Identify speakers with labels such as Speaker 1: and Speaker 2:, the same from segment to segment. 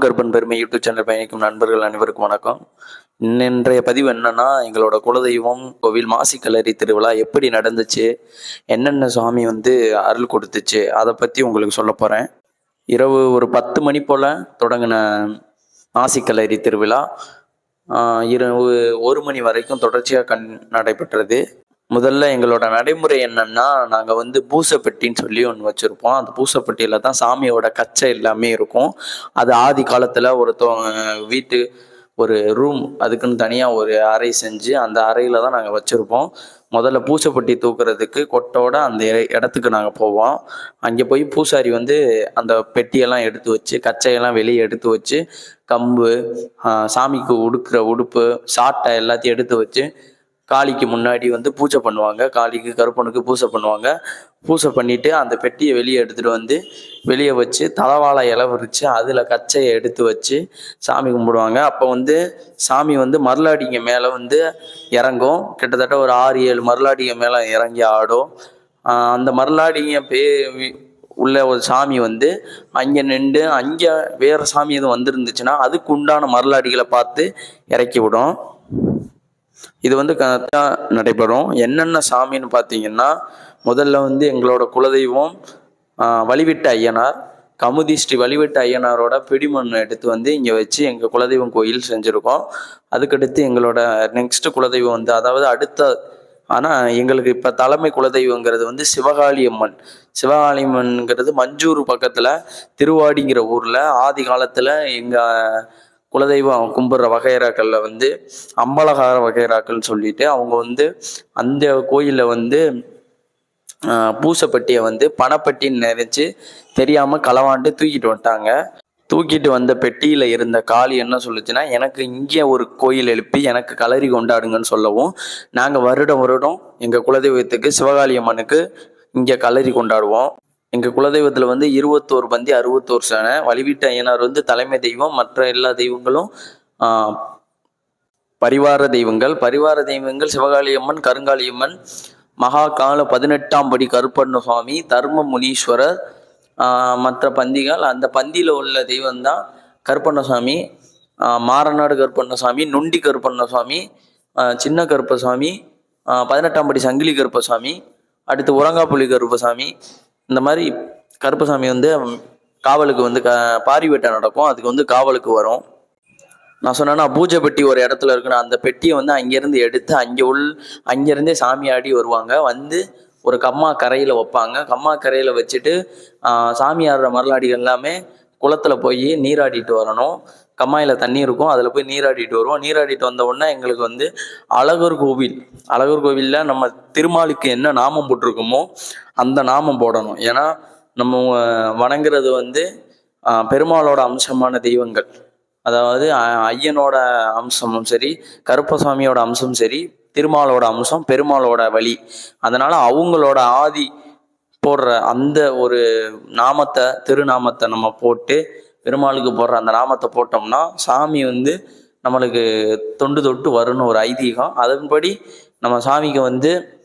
Speaker 1: கர்ப்பன் பெருமை YouTube channel பயணிக்கும் நண்பர்கள் அனைவருக்கும் வணக்கம். இன்றைய பதிவு என்னன்னா எங்களோட குலதெய்வம் கோவில் மாசி கல்லறி திருவிழா எப்படி நடந்துச்சு என்னென்ன சுவாமி வந்து அருள் கொடுத்துச்சு அதை பற்றி உங்களுக்கு சொல்ல போகிறேன் இரவு ஒரு பத்து மணி போல் தொடங்கின மாசி கல்லறி திருவிழா இரவு ஒரு மணி வரைக்கும் தொடர்ச்சியாக கண் நடைபெற்றது. முதல்ல எங்களோட நடைமுறை என்னன்னா நாங்கள் வந்து பூசப்பெட்டின்னு சொல்லி ஒன்று வச்சுருப்போம். அந்த பூசப்பெட்டியில் தான் சாமியோட கச்சை எல்லாமே இருக்கும். அது ஆதி காலத்தில் ஒருத்தவங்க வீட்டு ஒரு ரூம் அதுக்குன்னு தனியாக ஒரு அறை செஞ்சு அந்த அறையில் தான் நாங்கள் வச்சுருப்போம். முதல்ல பூசப்பட்டி தூக்குறதுக்கு கொட்டோட அந்த இடத்துக்கு நாங்கள் போவோம். அங்கே போய் பூசாரி வந்து அந்த பெட்டியெல்லாம் எடுத்து வச்சு கச்சையெல்லாம் வெளியே எடுத்து வச்சு கம்பு சாமிக்கு உடுக்கிற உடுப்பு சாட்டை எல்லாத்தையும் எடுத்து வச்சு காளிக்கு முன்னாடி வந்து பூஜை பண்ணுவாங்க. காளிக்கு கருப்பனுக்கு பூஜை பண்ணுவாங்க. பூஜை பண்ணிட்டு அந்த பெட்டியை வெளியே எடுத்துட்டு வந்து வெளியே வச்சு தலவாழை இலை விரிச்சு அதில் கச்சையை எடுத்து வச்சு சாமி கும்பிடுவாங்க. அப்போ வந்து சாமி வந்து மருளாடிங்க மேலே வந்து இறங்கும். கிட்டத்தட்ட ஒரு ஆறு ஏழு மருளாடிங்க மேலே இறங்கி ஆடும். அந்த மருளாடிங்க பே உள்ள ஒரு சாமி வந்து அங்கே நின்று அங்கே வேற சாமி எதுவும் வந்திருந்துச்சுன்னா அதுக்கு உண்டான மருளாடிகளை பார்த்து இறக்கி விடும். இது வந்து கரெக்டாக நடைபெறும். என்னென்ன சாமின்னு பார்த்தீங்கன்னா முதல்ல வந்து எங்களோட குலதெய்வம் வழிவிட்ட ஐயனார் கமுதி ஸ்ரீ வழிவிட்ட ஐயனாரோட பிடிமண் எடுத்து வந்து இங்கே வச்சு எங்கள் குலதெய்வம் கோயில் செஞ்சுருக்கோம். அதுக்கடுத்து எங்களோட நெக்ஸ்ட் குலதெய்வம் வந்து அதாவது அடுத்த ஆனால் எங்களுக்கு இப்போ தலைமை குலதெய்வங்கிறது வந்து சிவகாளி அம்மன். சிவகாளி அம்மன்ங்கிறது மஞ்சூர் பக்கத்தில் திருவாடிங்கிற ஊரில் ஆதி காலத்தில் எங்கள் குலதெய்வம் கும்பிட்ற வகைராக்களில் வந்து அம்பலகார வகைராக்கள்னு சொல்லிட்டு அவங்க வந்து அந்த கோயிலில் வந்து பூசப்பட்டியை வந்து பணப்பட்டின்னு நினைச்சு தெரியாமல் களவாண்டு தூக்கிட்டு வந்துட்டாங்க. தூக்கிட்டு வந்த பெட்டியில் இருந்த காளி என்ன சொல்லுச்சுன்னா எனக்கு இங்கே ஒரு கோயில் எழுப்பி எனக்கு கலரி கொண்டாடுங்கன்னு சொல்லவும் நாங்கள் வருடம் வருடம் எங்கள் குலதெய்வத்துக்கு சிவகாளி அம்மனுக்கு இங்கே கலரி கொண்டாடுவோம். எங்கள் குலதெய்வத்தில் வந்து இருபத்தோரு பந்தி அறுபத்தோரு சேனை வழிவிட்ட ஐயனார் வந்து தலைமை தெய்வம் மற்ற எல்லா தெய்வங்களும் பரிவார தெய்வங்கள். பரிவார தெய்வங்கள் சிவகாளியம்மன் கருங்காளியம்மன் மகாகால பதினெட்டாம் படி கருப்பண்ண சுவாமி தர்ம முனீஸ்வரர் மற்ற பந்திகள். அந்த பந்தியில் உள்ள தெய்வம் தான் கருப்பண்ணசாமி மாரநாடு கருப்பண்ணசாமி நொண்டி கருப்பண்ணசாமி சின்ன கருப்பசாமி பதினெட்டாம் படி சங்கிலி கருப்பசாமி அடுத்து உரங்காப்புலி கருப்பசாமி இந்த மாதிரி கருப்பசாமி வந்து காவலுக்கு வந்து க பாரி வேட்டை நடக்கும். அதுக்கு வந்து காவலுக்கு வரும். நான் சொன்னேன்னா பூஜை பெட்டி ஒரு இடத்துல இருக்குன்னா அந்த பெட்டியை வந்து அங்கேருந்து எடுத்து அங்கே உள் அங்கேருந்தே சாமி ஆடி வருவாங்க. வந்து ஒரு கம்மா கரையில் வைப்பாங்க. கம்மா கரையில் வச்சுட்டு சாமி ஆடுற மரலாடிகள் எல்லாமே குளத்தில் போய் நீராடிட்டு வரணும். கம்மாயில் தண்ணி இருக்கும். அதில் போய் நீராடிட்டு வருவோம். நீராடிட்டு வந்த உடனே எங்களுக்கு வந்து அழகர் கோவில். அழகர் கோவிலில் நம்ம திருமாலுக்கு என்ன நாமம் போட்டிருக்கோமோ அந்த நாமம் போடணும். ஏன்னா நம்ம வணங்குறது வந்து பெருமாளோட அம்சமான தெய்வங்கள். அதாவது ஐயனோட அம்சமும் சரி கருப்பசாமியோட அம்சமும் சரி திருமாலோட அம்சம் பெருமாளோட வழி. அதனால அவங்களோட ஆதி போடுற அந்த ஒரு நாமத்தை திருநாமத்தை நம்ம போட்டு பெருமாளுக்கு போடுற அந்த நாமத்தை போட்டோம்னா சாமி வந்து நம்மளுக்கு தொண்டு தொட்டு வரும்னு ஒரு ஐதீகம். அதன்படி நம்ம சாமிக்கு வந்து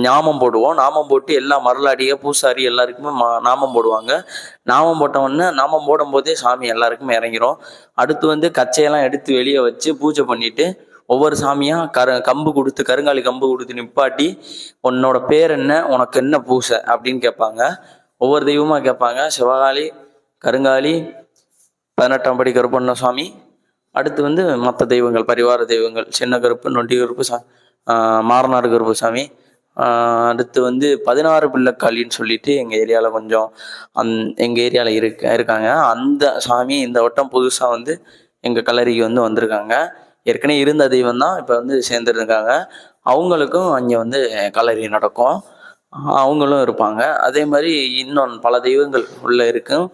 Speaker 1: நாமம் போடுவோம். நாமம் போட்டு எல்லா மரலாடிய பூசாரி எல்லாருக்குமே மா- நாமம் போடுவாங்க. நாமம் போட்ட நாமம் போடும்போதே சாமி எல்லாருக்குமே இறங்கிரும். அடுத்து வந்து கச்சையெல்லாம் எடுத்து வெளியே வச்சு பூஜை பண்ணிட்டு ஒவ்வொரு சாமியா கரு கம்பு கொடுத்து கருங்காலி கம்பு கொடுத்து நிப்பாட்டி உன்னோட பேர் என்ன உனக்கு என்ன பூசை அப்படின்னு கேட்பாங்க. ஒவ்வொரு தெய்வமா கேட்பாங்க. சிவகாளி கருங்காலி பதினெட்டாம் படி கருப்பண்ண சுவாமி அடுத்து வந்து மற்ற தெய்வங்கள் பரிவார தெய்வங்கள் சின்ன கருப்பு நொண்டி கருப்பு சா ஆஹ் கருப்பு சாமி அடுத்து வந்து பதினாறு பிள்ளைக்காளின்னு சொல்லிட்டு எங்கள் ஏரியாவில் கொஞ்சம் அந் எங்கள் ஏரியாவில் இருக்க இருக்காங்க. அந்த சாமி இந்த வட்டம் புதுசாக வந்து எங்கள் கல்லறைக்கு வந்து வந்திருக்காங்க. ஏற்கனவே இருந்த தெய்வம் தான் இப்போ வந்து சேர்ந்துருக்காங்க. அவங்களுக்கும் அங்கே வந்து கலரி நடக்கும். அவங்களும் இருப்பாங்க. அதே மாதிரி இன்னொன்று பல தெய்வங்கள் உள்ள இருக்கும்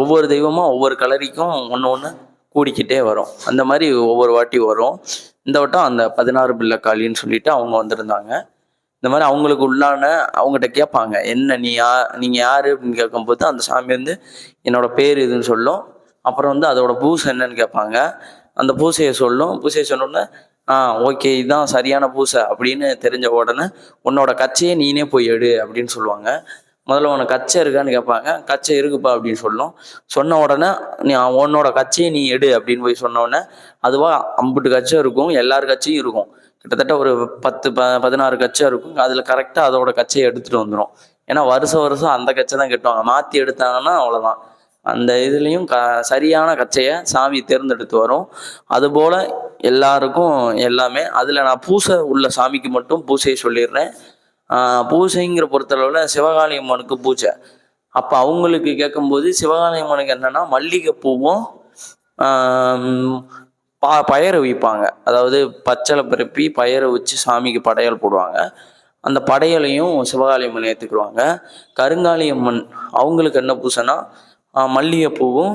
Speaker 1: ஒவ்வொரு தெய்வமும் ஒவ்வொரு கலரிக்கும் ஒன்று ஒன்று கூடிக்கிட்டே வரும். அந்த மாதிரி ஒவ்வொரு வாட்டி வரும். இந்த வட்டம் அந்த பதினாறு பிள்ளைக்காளின்னு சொல்லிட்டு அவங்க வந்திருந்தாங்க. இந்த மாதிரி அவங்களுக்கு உள்ளான அவங்ககிட்ட கேட்பாங்க என்ன நீ யா நீங்கள் யார்? அப்படின்னு கேட்கும்போது அந்த சாமி வந்து என்னோட பேர் இதுன்னு சொல்லும். அப்புறம் வந்து அதோட பூஸ் என்னன்னு கேட்பாங்க. அந்த பூசையை சொல்லும். பூசையை சொன்னோடனே ஆ ஓகே இதுதான் சரியான பூசை அப்படின்னு தெரிஞ்ச உடனே உன்னோட கச்சையை நீனே போய் எடு அப்படின்னு சொல்லுவாங்க. முதல்ல உனக்கு கச்சை இருக்கான்னு கேட்பாங்க. கச்சை இருக்குப்பா அப்படின்னு சொல்லும். சொன்ன உடனே நீ உன்னோட கச்சையை நீ எடு அப்படின்னு போய் சொன்ன உடனே அதுவா அம்புட்டு கச்சை இருக்கும். எல்லார் கச்சையும் இருக்கும். கிட்டத்தட்ட ஒரு பத்து ப பதினாறு கச்சை இருக்கும். அதில் கரெக்டாக அதோட கச்சையை எடுத்துகிட்டு வந்துடும் ஏன்னா வருஷம் வருஷம் அந்த கச்சை தான் கட்டுவாங்க. மாற்றி எடுத்தாங்கன்னா அவ்வளோதான் அந்த இதுலேயும் க சரியான கச்சையை சாமி தேர்ந்தெடுத்து வரும். அதுபோல் எல்லாருக்கும் எல்லாமே அதில் நான் பூசை உள்ள சாமிக்கு மட்டும் பூசையை சொல்லிடுறேன். பூசைங்கிற பொறுத்தளவில் சிவகாளி அம்மனுக்கு பூஜை. அப்போ அவங்களுக்கு கேட்கும்போது சிவகாளி அம்மனுக்கு என்னென்னா மல்லிகைப்பூவும் பா பயரை வைப்பாங்க. அதாவது பச்சளை பரப்பி பயரை வச்சு சாமிக்கு படையல் போடுவாங்க. அந்த படையலையும் சிவகாளி அம்மன் ஏற்றுக்குருவாங்க கருங்காளி அம்மன் அவங்களுக்கு என்ன பூசைனா மல்லிகைப்பூவும்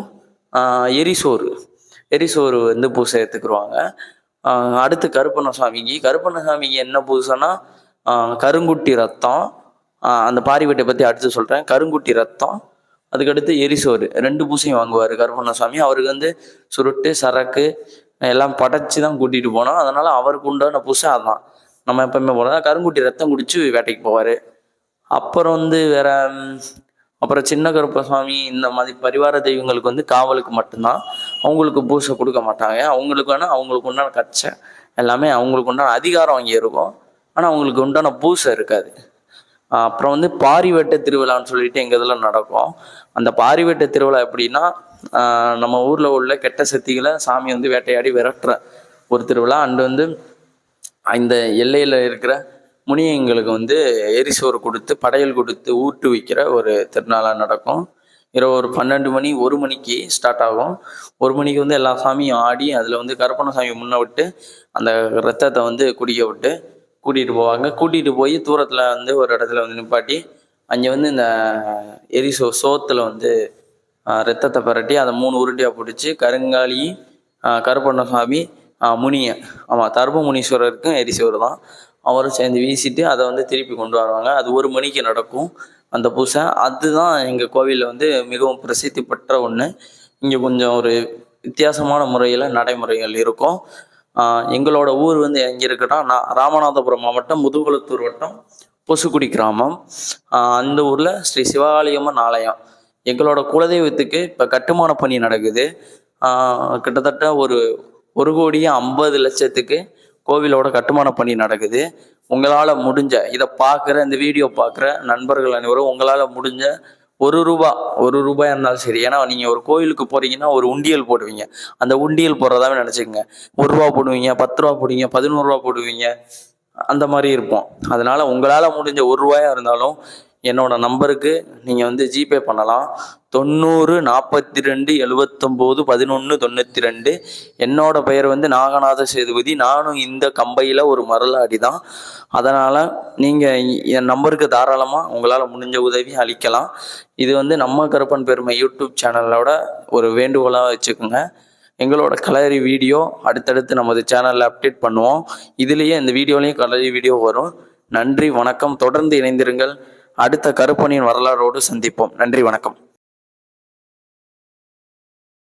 Speaker 1: எரிசோறு. எரிசோறு வந்து பூசை எடுத்துக்கிடுவாங்க அடுத்து கருப்பண்ண சாமிக்கு கருப்பண்ண சாமிக்கு என்ன பூசைனா கருங்குட்டி ரத்தம். அந்த பாரிவெட்டை பற்றி அடுத்து சொல்கிறேன் கருங்குட்டி ரத்தம் அதுக்கடுத்து எரிசோறு. ரெண்டு பூசையும் வாங்குவார் கருப்பண்ண சுவாமி அவருக்கு வந்து சுருட்டு சரக்கு எல்லாம் படைச்சி தான் கூட்டிகிட்டு போனோம் அதனால் அவருக்கு உண்டான பூசை அதுதான் நம்ம எப்பவுமே போனால் கருங்குட்டி ரத்தம் குடிச்சு வேட்டைக்கு போவார். அப்புறம் வந்து வேற அப்புறம் சின்ன கருப்பசாமி இந்த மாதிரி பரிவார தெய்வங்களுக்கு வந்து காவலுக்கு மட்டும்தான். அவங்களுக்கு பூசை கொடுக்க மாட்டாங்க. அவங்களுக்கு வேணால் அவங்களுக்கு உண்டான கச்சை எல்லாமே அவங்களுக்கு உண்டான அதிகாரம் அங்கே இருக்கும். ஆனால் அவங்களுக்கு உண்டான பூசை இருக்காது. அப்புறம் வந்து பாரிவெட்ட திருவிழான்னு சொல்லிட்டு எங்கள் இதில் நடக்கும். அந்த பாரிவெட்ட திருவிழா எப்படின்னா நம்ம ஊரில் உள்ள கெட்ட சக்திகளை சாமி வந்து வேட்டையாடி விரட்டுற ஒரு திருவிழா. அண்டு வந்து இந்த எல்லையில் இருக்கிற முனியங்களுக்கு வந்து எரிசோறு கொடுத்து படையல் கொடுத்து ஊட்டு வைக்கிற ஒரு திருநாளாக நடக்கும். இரவு ஒரு பன்னெண்டு மணி ஒரு மணிக்கு ஸ்டார்ட் ஆகும். ஒரு மணிக்கு வந்து எல்லா சாமியும் ஆடி அதில் வந்து கருப்பண்ண சாமி முன்ன விட்டு அந்த ரத்தத்தை வந்து குடிக்க விட்டு கூட்டிகிட்டு போவாங்க. கூட்டிகிட்டு போய் தூரத்தில் வந்து ஒரு இடத்துல வந்து நிப்பாட்டி அங்கே வந்து இந்த எரிசோ சோத்தில் வந்து ரத்தத்தை பரட்டி அதை மூணு உருண்டையாக பிடிச்சி கருங்காலி ஆஹ், கருப்பண்ண சாமி ஆமாம் தர்ப முனீஸ்வரருக்கும் எரிசோறு தான். அவரும் சேர்ந்து வீசிட்டு அதை வந்து திருப்பி கொண்டு வருவாங்க. அது ஒரு மணிக்கு நடக்கும் அந்த பூசை. அதுதான் எங்கள் கோவிலில் வந்து மிகவும் பிரசித்தி பெற்ற ஒன்று இங்கே கொஞ்சம் ஒரு வித்தியாசமான முறையில் நடைமுறைகள் இருக்கும். எங்களோட ஊர் வந்து எங்கே இருக்குன்னா நான் ராமநாதபுரம் மாவட்டம் முதுகுளத்தூர் வட்டம் பொசுக்குடி கிராமம். அந்த ஊரில் ஸ்ரீ சிவகாளியம்மன் ஆலயம். எங்களோட குலதெய்வத்துக்கு இப்போ கட்டுமான பணி நடக்குது. கிட்டத்தட்ட ஒரு ஒரு கோடியே ஐம்பது லட்சத்துக்கு கோவிலோட கட்டுமான பணி நடக்குது. உங்களால் முடிஞ்ச இதை பார்க்குற இந்த வீடியோ பார்க்குற நண்பர்கள் அனைவரும் உங்களால் முடிஞ்ச ஒரு ரூபா ஒரு ரூபாய் இருந்தாலும் சரி. ஏன்னா நீங்கள் ஒரு கோயிலுக்கு போகிறீங்கன்னா ஒரு உண்டியல் போடுவீங்க. அந்த உண்டியல் போடுறதாவே நினச்சிக்கங்க. ஒரு ரூபா போடுவீங்க பத்து ரூபா போடுவீங்க பதினோரு ரூபா போடுவீங்க. அந்த மாதிரி இருப்போம். அதனால் உங்களால் முடிஞ்ச ஒரு ரூபாயாக இருந்தாலும் என்னோட நம்பருக்கு நீங்கள் வந்து ஜிபே பண்ணலாம். தொண்ணூறு நாற்பத்தி ரெண்டு எழுவத்தொம்போது பதினொன்று தொண்ணூற்றி ரெண்டு என்னோட பெயர் வந்து நாகநாத சேதுபதி. நானும் இந்த கம்பையில் ஒரு மரலாடி தான் அதனால் நீங்கள் என் நம்பருக்கு தாராளமாக உங்களால் முடிஞ்ச உதவி அளிக்கலாம். இது வந்து நம்ம கருப்பன் பெருமை யூடியூப் சேனலோட ஒரு வேண்டுகோளாக வச்சுக்கோங்க. எங்களோட கலரி வீடியோ அடுத்தடுத்து நமது சேனலில் அப்டேட் பண்ணுவோம். இதுலேயே இந்த வீடியோலையும் கலரி வீடியோ வரும். நன்றி வணக்கம். தொடர்ந்து இணைந்திருங்கள். அடுத்த கருப்பனின் வரலாறோடு சந்திப்போம். நன்றி வணக்கம்.